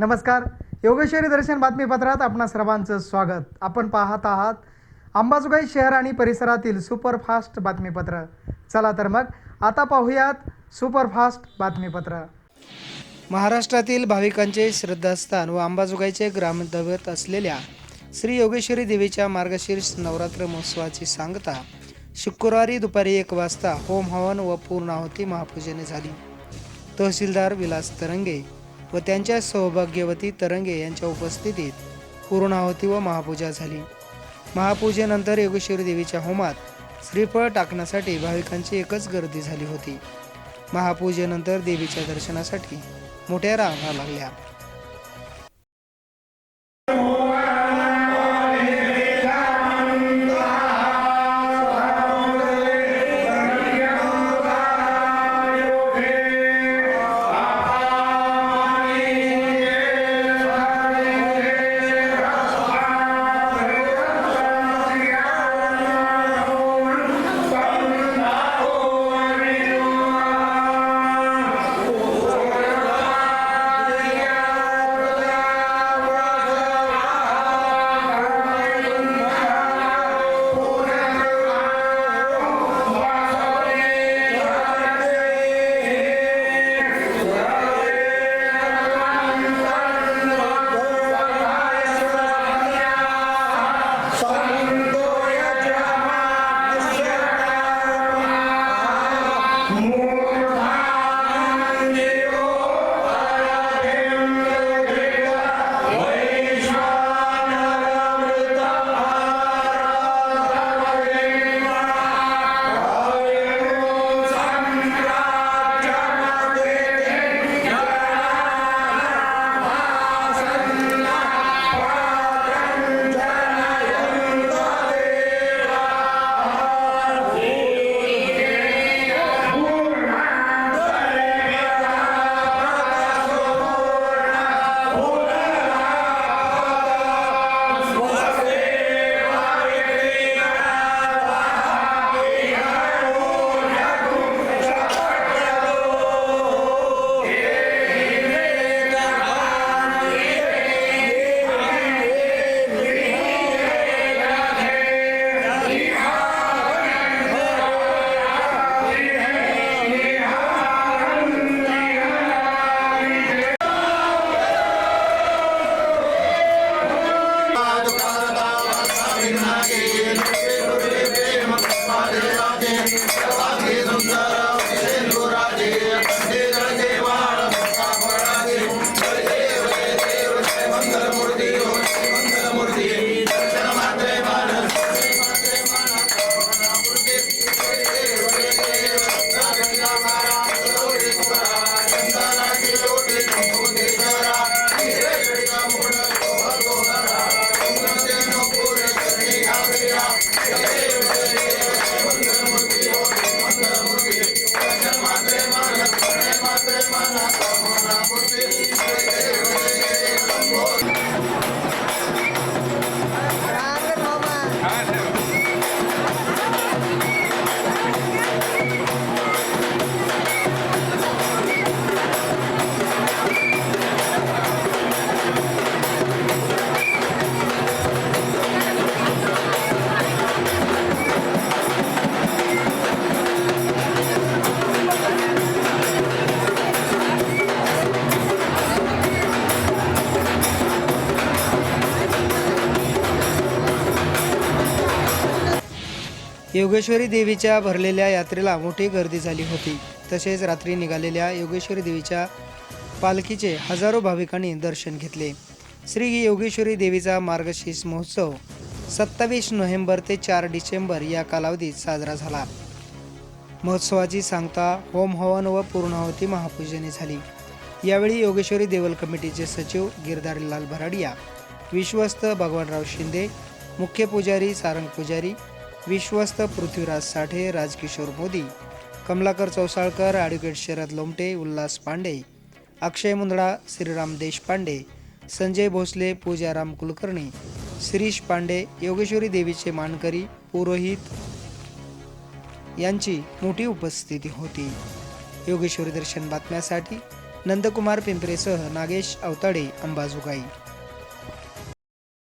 नमस्कार. योगेश्वरी दर्शन बातमीपत्रात आपणा सर्वांचं स्वागत. आपण पाहत आहात अंबाजोगाई शहर आणि परिसरातील सुपरफास्ट बातमीपत्र. चला तर मग आता पाहूयात सुपरफास्ट बातमीपत्र. महाराष्ट्रातील भाविकांचे श्रद्धास्थान व अंबाजोगाईचे ग्रामदैवत असलेल्या श्री योगेश्वरी देवीच्या मार्गशीर्ष नवरात्र महोत्सवाची सांगता शुक्रवारी दुपारी एक वाजता होम हवन व पूर्णाहुती महापूजेने झाली. तहसीलदार विलास तरंगे व त्यांच्या सौभाग्यवती तरंगे यांच्या उपस्थितीत पूर्णाहुती व महापूजा झाली. महापूजेनंतर योगेश्वरी देवीच्या होमात श्रीफळ टाकण्यासाठी भाविकांची एकच गर्दी झाली होती. महापूजेनंतर देवीच्या दर्शनासाठी मोठ्या रांगा लागल्या. योगेश्वरी देवीच्या भरलेल्या यात्रेला मोठी गर्दी झाली होती. तसेच रात्री निघालेल्या योगेश्वरी देवीच्या पालखीचे हजारो भाविकांनी दर्शन घेतले. श्री योगेश्वरी देवीचा मार्गशीर्ष महोत्सव सत्तावीस नोव्हेंबर ते चार डिसेंबर या कालावधीत साजरा झाला. महोत्सवाची सांगता होम हवन व पूर्णाहुती महापूजेने झाली. यावेळी योगेश्वरी देवल कमिटीचे सचिव गिरधारीलाल भराडिया विश्वस्त भगवानराव शिंदे मुख्य पुजारी सारंग पुजारी विश्वस्त पृथ्वीराज साठे राजकिशोर मोदी कमलाकर चौसाळकर ॲडव्होकेट शरद लोमटे उल्हास पांडे अक्षय मुंदडा श्रीराम देशपांडे संजय भोसले पूजाराम कुलकर्णी शिरीष पांडे योगेश्वरी देवीचे मानकरी पुरोहित यांची मोठी उपस्थिती होती. योगेश्वरी दर्शन बातम्यासाठी नंदकुमार पिंपरेसह नागेश अवताडे अंबाजोगाई.